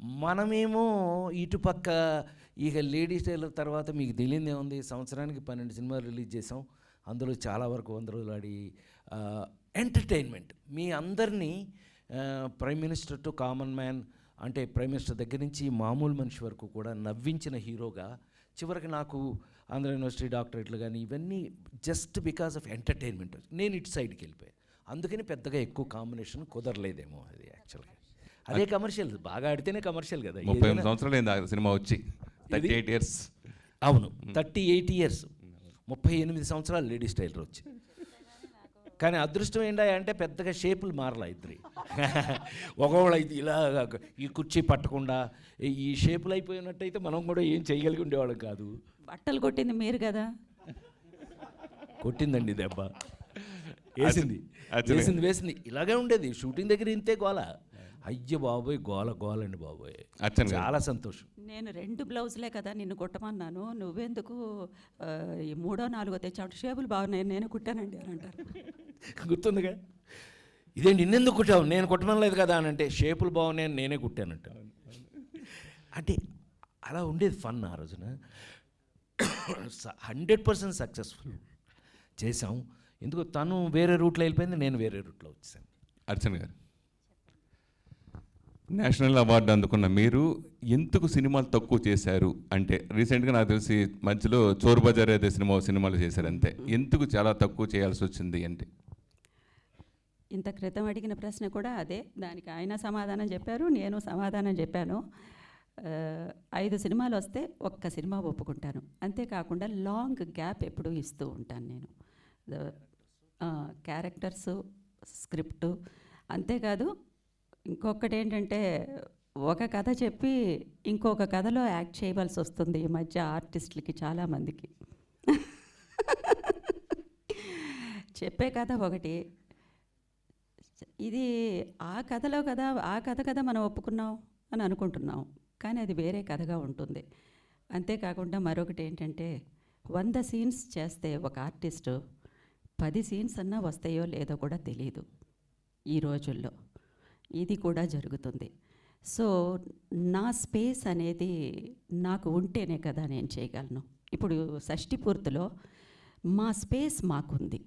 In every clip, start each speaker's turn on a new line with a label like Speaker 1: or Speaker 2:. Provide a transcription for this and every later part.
Speaker 1: మనమేమో ఇటుపక్క ఇక లేడీస్ టైలర్ తర్వాత మీకు తెలియదే ఉంది సంవత్సరానికి పన్నెండు సినిమాలు రిలీజ్ చేసాం అందులో చాలా వరకు వంద రోజులు ఆడి ఎంటర్టైన్మెంట్. మీ అందరినీ prime minister to common man అంటే ప్రైమ్ మినిస్టర్ దగ్గర నుంచి మామూలు మనిషి వరకు కూడా నవ్వించిన హీరోగా చివరికి నాకు ఆంధ్ర యూనివర్సిటీ డాక్టరేట్లు కానీ ఇవన్నీ జస్ట్ బికాస్ ఆఫ్ ఎంటర్టైన్మెంట్ నేను ఇటు సైడ్కి వెళ్ళిపోయాను అందుకని పెద్దగా ఎక్కువ కాంబినేషన్ కుదరలేదేమో అది యాక్చువల్గా అదే కమర్షియల్ బాగా ఆడితేనే కమర్షియల్ కదా.
Speaker 2: ముప్పై ఎనిమిది సంవత్సరాలు అయింది ఆ సినిమా వచ్చి. థర్టీ ఎయిట్ ఇయర్స్
Speaker 1: అవును. థర్టీ ఎయిట్ ఇయర్స్ ముప్పై ఎనిమిది సంవత్సరాలు లేడీస్ టైలర్ వచ్చి. కానీ అదృష్టం ఏంటా అంటే పెద్దగా షేపులు మారలా ఇద్దరి. ఒకవేళ ఇది ఇలా ఈ కుర్చీ పట్టకుండా ఈ- షేపులు అయిపోయినట్టయితే మనం కూడా ఏం చేయగలిగి ఉండేవాళ్ళం కాదు.
Speaker 3: బట్టలు కొట్టింది మీరు కదా?
Speaker 1: కొట్టిందండి దెబ్బ. వేసింది. వేసింది వేసింది. ఇలాగే ఉండేది. షూటింగ్ దగ్గర ఇంతే గోల. అయ్య బాబోయ్ గోల గోల అండి బాబోయ్. చాలా సంతోషం.
Speaker 3: నేను రెండు బ్లౌజులే కదా నిన్ను కుట్టమన్నాను. నువ్వెందుకు ఈ మూడో నాలుగో తెచ్చావు? షేపులు బాగున్నాయి. నేను కుట్టానండి అని అంటారు.
Speaker 1: గుర్తుందిగా? ఇదేంటి ఇన్నెందుకు కుట్టావు? నేను కుట్టమనలేదు కదా అని అంటే షేపులు బాగున్నాయని నేనే కుట్టానంట అంటే అలా ఉండేది ఫన్ ఆ రోజున. హండ్రెడ్ పర్సెంట్ సక్సెస్ఫుల్ చేసాం ఎందుకు తను వేరే రూట్లో వెళ్ళిపోయింది నేను వేరే రూట్లో వచ్చేసాను.
Speaker 2: అర్చన్ గారు. నేషనల్ అవార్డు అందుకున్న మీరు ఎందుకు సినిమాలు తక్కువ చేశారు? అంటే రీసెంట్గా నాకు తెలిసి మధ్యలో చోరు బజార్ అదే సినిమా సినిమాలు చేశారు అంతే. ఎందుకు చాలా తక్కువ చేయాల్సి వచ్చింది అంటే?
Speaker 3: ఇంత క్రితం అడిగిన ప్రశ్న కూడా అదే. దానికి ఆయన సమాధానం చెప్పారు నేను సమాధానం చెప్పాను. ఐదు సినిమాలు వస్తే ఒక్క సినిమా ఒప్పుకుంటాను. అంతేకాకుండా లాంగ్ గ్యాప్ ఎప్పుడూ ఇస్తూ ఉంటాను నేను. క్యారెక్టర్స్ స్క్రిప్టు అంతేకాదు ఇంకొకటి ఏంటంటే ఒక కథ చెప్పి ఇంకొక కథలో యాక్ట్ చేయవలసి వస్తుంది ఈ మధ్య ఆర్టిస్టులకి చాలామందికి చెప్పే కథ ఒకటి. ఇది ఆ కథలో కదా ఆ కథ కదా మనం ఒప్పుకున్నాం అని అనుకుంటున్నాం. కానీ అది వేరే కథగా ఉంటుంది. అంతేకాకుండా మరొకటి ఏంటంటే వంద సీన్స్ చేస్తే ఒక ఆర్టిస్టు పది సీన్స్ అన్నా వస్తాయో లేదో కూడా తెలియదు ఈ రోజుల్లో. ఇది కూడా జరుగుతుంది. సో నా స్పేస్ అనేది నాకు ఉంటేనే కదా నేను చేయగలను. ఇప్పుడు షష్ఠి పూర్తిలో మా స్పేస్ మాకుంది.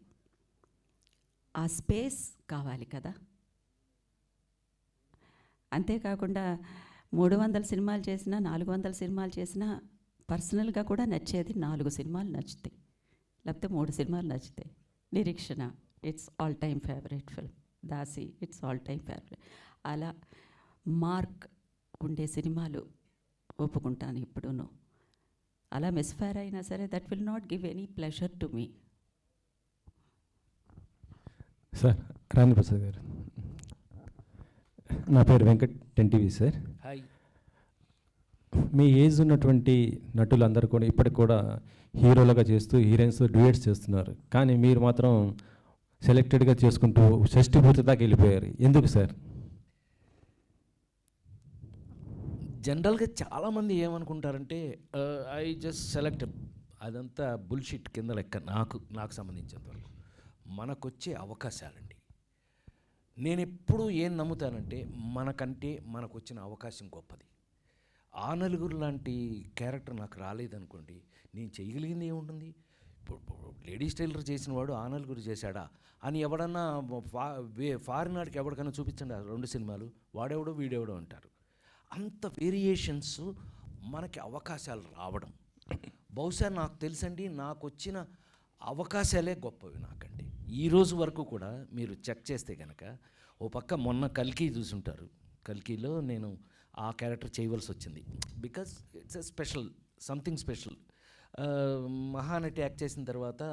Speaker 3: ఆ స్పేస్ కావాలి కదా. అంతేకాకుండా మూడు వందల సినిమాలు చేసినా నాలుగు వందల సినిమాలు చేసినా పర్సనల్గా కూడా నచ్చేది నాలుగు సినిమాలు నచ్చుతాయి. లేకపోతే మూడు సినిమాలు నచ్చుతాయి. Nireekshana it's all time favourite film. Daasi it's all time favourite అలా మార్క్ ఉండే సినిమాలు ఒప్పుకుంటాను ఇప్పుడును. అలా మిస్ఫైర్ అయినా సరే that will not give any pleasure to me
Speaker 4: sir రాంది ప్రసాద్ గారు. నా పేరు Venkat ten TV sir.
Speaker 1: Hi
Speaker 4: మీ ఏజ్ ఉన్నటువంటి నటులు అందరూ కూడా ఇప్పటికి కూడా హీరోలుగా చేస్తూ హీరోయిన్స్ డ్యూయట్స్ చేస్తున్నారు. కానీ మీరు మాత్రం సెలెక్టెడ్గా చేసుకుంటూ షష్టి దాకా వెళ్ళిపోయారు. ఎందుకు సార్?
Speaker 1: జనరల్గా చాలామంది ఏమనుకుంటారంటే ఐ జస్ట్ సెలెక్ట్ అదంతా బుల్షిట్ కింద లెక్క నాకు నాకు సంబంధించినంతవరకు మనకొచ్చే అవకాశాలండి. నేను ఎప్పుడూ ఏం నమ్ముతానంటే మనకంటే మనకు వచ్చిన అవకాశం గొప్పది. ఆ నలుగురు లాంటి క్యారెక్టర్ నాకు రాలేదనుకోండి నేను చేయగలిగింది ఏముంటుంది? లేడీస్ టైలర్ చేసిన వాడు ఆ నలుగురు చేశాడా? అని ఎవడన్నా ఫా ఫారిన్ వాడికి ఎవరికైనా చూపించండి ఆ రెండు సినిమాలు. వాడెవడో వీడెవడో అంటారు. అంత వేరియేషన్స్ మనకి అవకాశాలు రావడం. బహుశా నాకు తెలుసండి నాకు వచ్చిన అవకాశాలే గొప్పవి నాకండి. ఈ రోజు వరకు కూడా మీరు చెక్ చేస్తే కనుక ఓ పక్క మొన్న కల్కి చూసుంటారు. కల్కిలో నేను ఆ క్యారెక్టర్ చేయవలసి వచ్చింది because it's a special something special. Mahanati act చేసిన తర్వాత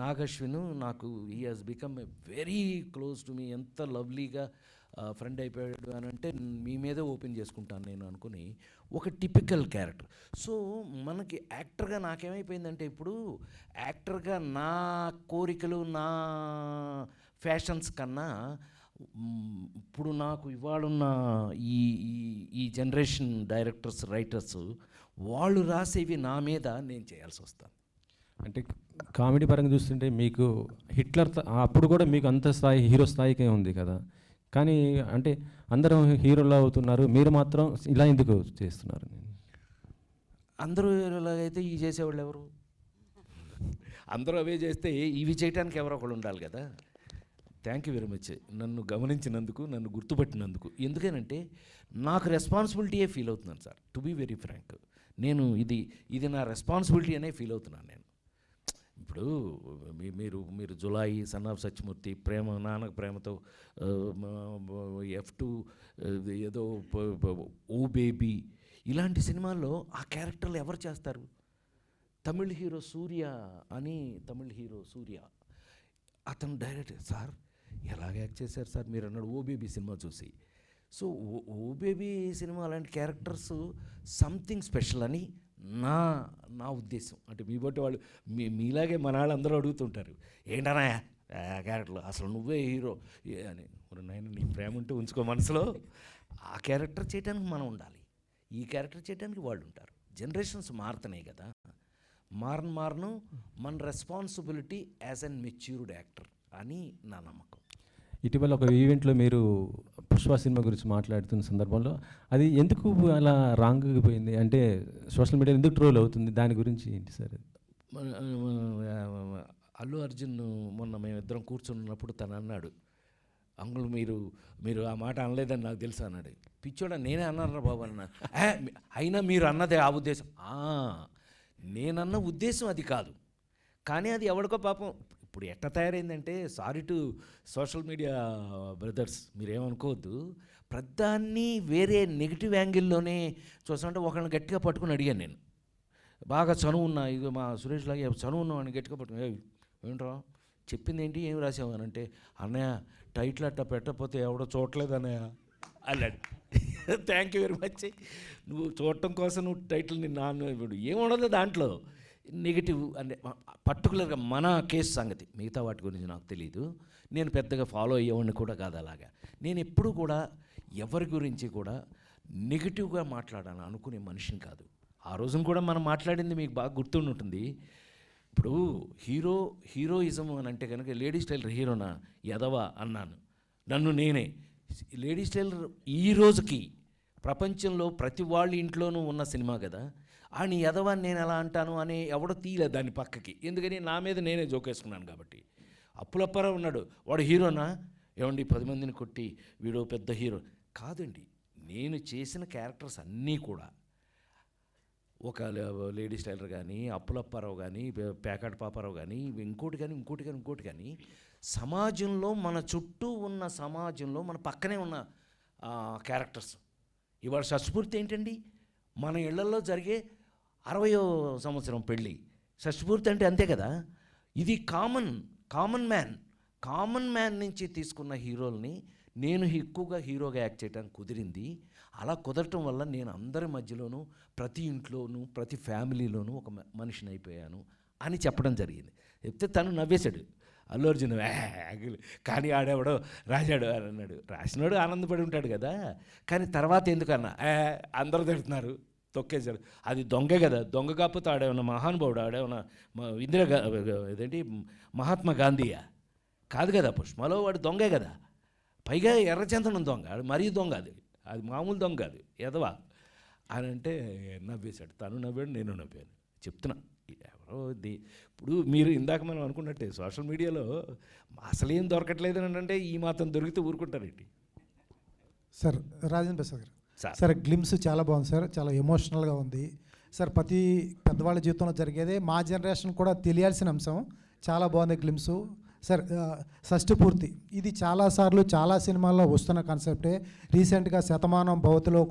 Speaker 1: నాగశ్విను నాకు he has become a very close to me ఎంత లవ్లీగా ఫ్రెండ్ అయిపోయాడు అని అంటే మీ మీదే ఓపెన్ చేసుకుంటాను నేను అనుకుని ఒక టిపికల్ క్యారెక్టర్ సో మనకి యాక్టర్గా నాకేమైపోయిందంటే ఇప్పుడు యాక్టర్గా నా కోరికలు నా ఫ్యాషన్స్ కన్నా ఇప్పుడు నాకు ఇవాళున్న ఈ ఈ ఈ జనరేషన్ డైరెక్టర్స్ రైటర్స్ వాళ్ళు రాసేవి నా మీద నేను చేయాల్సి వస్తాను.
Speaker 4: అంటే కామెడీ పరంగా చూస్తుంటే మీకు హిట్లర్ త- అప్పుడు కూడా మీకు అంత స్థాయి హీరో స్థాయికే ఉంది కదా. కానీ అంటే అందరూ హీరోలు అవుతున్నారు మీరు మాత్రం ఇలా ఎందుకు చేస్తున్నారు?
Speaker 1: అందరూ ఇలాగైతే ఈ చేసేవాళ్ళు ఎవరు? అందరూ అవే చేస్తే ఇవి చేయడానికి ఎవరో ఒకళ్ళు ఉండాలి కదా. థ్యాంక్ యూ వెరీ మచ్ నన్ను గమనించినందుకు నన్ను గుర్తుపట్టినందుకు. ఎందుకనంటే నాకు రెస్పాన్సిబిలిటీయే ఫీల్ అవుతున్నాను sir. To be very frank నేను ఇది ఇది నా రెస్పాన్సిబిలిటీ అనే ఫీల్ అవుతున్నాను నేను. ఇప్పుడు మీ- మీరు మీరు జులాయి సన్ ఆఫ్ సత్యమూర్తి ప్రేమ నాన్న ప్రేమతో ఎఫ్ టూ ఏదో ఓ బేబీ ఇలాంటి సినిమాల్లో ఆ క్యారెక్టర్లు ఎవరు చేస్తారు? తమిళ్ హీరో సూర్య అని తమిళ్ హీరో సూర్య. అతను డైరెక్ట్ సార్ ఎలాగ యాక్ట్ చేశారు సార్? మీరు అన్నాడు ఓబేబీ సినిమా చూసి. సో ఓ ఓబేబీ సినిమా అలాంటి క్యారెక్టర్స్ సంథింగ్ స్పెషల్ అని నా నా ఉద్దేశం. అంటే మీ బట్టి వాళ్ళు మీ మీలాగే మన వాళ్ళు అందరూ అడుగుతుంటారు ఏంటన్నా క్యారెక్టర్లు. అసలు నువ్వే హీరో. అని. మరి నాయన నీ ప్రేమ ఉంటే ఉంచుకో మనసులో. ఆ క్యారెక్టర్ చేయడానికి మనం ఉండాలి. ఈ క్యారెక్టర్ చేయడానికి వాళ్ళు ఉంటారు. జనరేషన్స్ మారుతున్నాయి కదా. మారను మారను మన responsibility as an matured actor అని నా నమ్మకం.
Speaker 4: ఇటీవల ఒక ఈవెంట్లో మీరు పుష్ప సినిమా గురించి మాట్లాడుతున్న సందర్భంలో అది ఎందుకు అలా రాంగ్గా పోయింది? అంటే సోషల్ మీడియా ఎందుకు ట్రోల్ అవుతుంది? దాని గురించి ఏంటి సార్
Speaker 1: అల్లు అర్జున్ మొన్న మేమిద్దరం కూర్చున్నప్పుడు తను అన్నాడు అంగులు మీరు మీరు ఆ మాట అనలేదని నాకు తెలుసు అన్నాడు. పిచ్చోడా నేనే అన్నారా బాబు అన్న. అయినా మీరు అన్నదే ఆ ఉద్దేశం. నేనన్న ఉద్దేశం అది కాదు. కానీ అది ఎవడికో పాపం ఇప్పుడు ఎట్ట తయారైందంటే sorry to social media brothers మీరేమనుకోవద్దు. ప్రధాన్ని వేరే నెగిటివ్ యాంగిల్లోనే చూస్తుంటే ఒకరిని గట్టిగా పట్టుకుని అడిగాను నేను. బాగా చనువు ఉన్నా ఇక మా సురేష్ లాగే చనువు ఉన్నామని గట్టిగా పట్టుకుని ఏంట్రా? చెప్పింది ఏంటి ఏం రాసావు? అని అంటే అన్నయ్య టైటిల్ అట్ట పెట్టకపోతే ఎవడో చూడలేదు అన్నయ్య. అన్నాడు. థ్యాంక్ యూ వెరీ మచ్ నువ్వు చూడటం కోసం నువ్వు టైటిల్ నిన్ను నాన్న ఇప్పుడు ఏముండదు దాంట్లో. నెగిటివ్ అంటే పర్టికులర్గా మన కేసు సంగతి మిగతా వాటి గురించి నాకు తెలియదు నేను పెద్దగా ఫాలో అయ్యేవాడిని కూడా కాదు అలాగా. నేను ఎప్పుడూ కూడా ఎవరి గురించి కూడా నెగిటివ్గా మాట్లాడాలని అనుకునే మనిషిని కాదు. ఆ రోజున కూడా మనం మాట్లాడింది మీకు బాగా గుర్తుండి ఉంటుంది. ఇప్పుడు హీరో హీరోయిజం అని అంటే కనుక లేడీస్ టైలర్ హీరోనా? ఎదవా అన్నాను. నన్ను నేనే. లేడీస్ టైలర్ ఈ రోజుకి ప్రపంచంలో ప్రతి వాళ్ళ ఇంట్లోనూ ఉన్న సినిమా కదా? అని ఎదవని నేను ఎలా అంటాను అని ఎవడో తీయలేదు దాన్ని పక్కకి. ఎందుకని నా మీద నేనే జోకేసుకున్నాను కాబట్టి. అప్పులప్పారావు ఉన్నాడు. వాడు హీరోనా? ఏమండి పది మందిని కొట్టి వీడు పెద్ద హీరో. కాదండి నేను చేసిన క్యారెక్టర్స్ అన్నీ కూడా. ఒక లేడీస్ టైలర్ కానీ అప్పులప్పారావు కానీ ప్యాకెట్ పాపారావు కానీ ఇంకోటి కానీ ఇంకోటి కానీ ఇంకోటి కానీ సమాజంలో మన చుట్టూ ఉన్న సమాజంలో మన పక్కనే ఉన్న క్యారెక్టర్స్. ఇవాళ సత్స్ఫూర్తి ఏంటండి? మన ఇళ్ళలో జరిగే అరవయో సంవత్సరం పెళ్ళి. షష్పూర్తి అంటే అంతే కదా? ఇది common common man common man నుంచి తీసుకున్న హీరోల్ని నేను ఎక్కువగా హీరోగా యాక్ట్ చేయడానికి కుదిరింది. అలా కుదరటం వల్ల నేను అందరి మధ్యలోనూ ప్రతి ఇంట్లోనూ ప్రతి ఫ్యామిలీలోనూ ఒక మనిషిని అయిపోయాను అని చెప్పడం జరిగింది. చెప్తే తను నవ్వేశాడు. అల్లు అర్జున్ కానీ ఆడేవాడో రాశాడు అని అన్నాడు. రాసినాడు ఆనందపడి ఉంటాడు కదా? కానీ తర్వాత ఎందుకన్నా అందరూ తిడుతున్నారు. తొక్కేశారు అది దొంగే కదా దొంగ కాకపోతే ఆడేమన్నా మహానుభావుడు ఆడేమన్నా ఇందిరా ఇదేంటి మహాత్మా గాంధీయా? కాదు కదా పుష్పలో వాడు దొంగే కదా. పైగా ఎర్రచందనం దొంగ అది మరీ దొంగ అది. అది మామూలు దొంగ అది ఎదవా. అని అంటే నవ్వేశాడు. తను నవ్వాడు నేను నవ్వాను. చెప్తున్నా ఎవరో ది ఇప్పుడు మీరు ఇందాక మనం అనుకున్నట్టే సోషల్ మీడియాలో అసలేం దొరకట్లేదు అని అంటే ఈ మాత్రం దొరికితే ఊరుకుంటారేంటి?
Speaker 5: సార్ రాజేంద్ర ప్రసాద్ గారు.
Speaker 1: సార్.
Speaker 5: సార్ గ్లిమ్స్ చాలా బాగుంది సార్. చాలా ఎమోషనల్గా ఉంది. సార్ ప్రతి పెద్దవాళ్ళ జీవితంలో జరిగేదే మా జనరేషన్ కూడా తెలియాల్సిన అంశం. చాలా బాగుంది గ్లిమ్స్ సార్ ఆ, షష్ఠి పూర్తి. ఇది చాలాసార్లు చాలా సినిమాల్లో వస్తున్న కాన్సెప్టే రీసెంట్గా శతమానం భవతిలో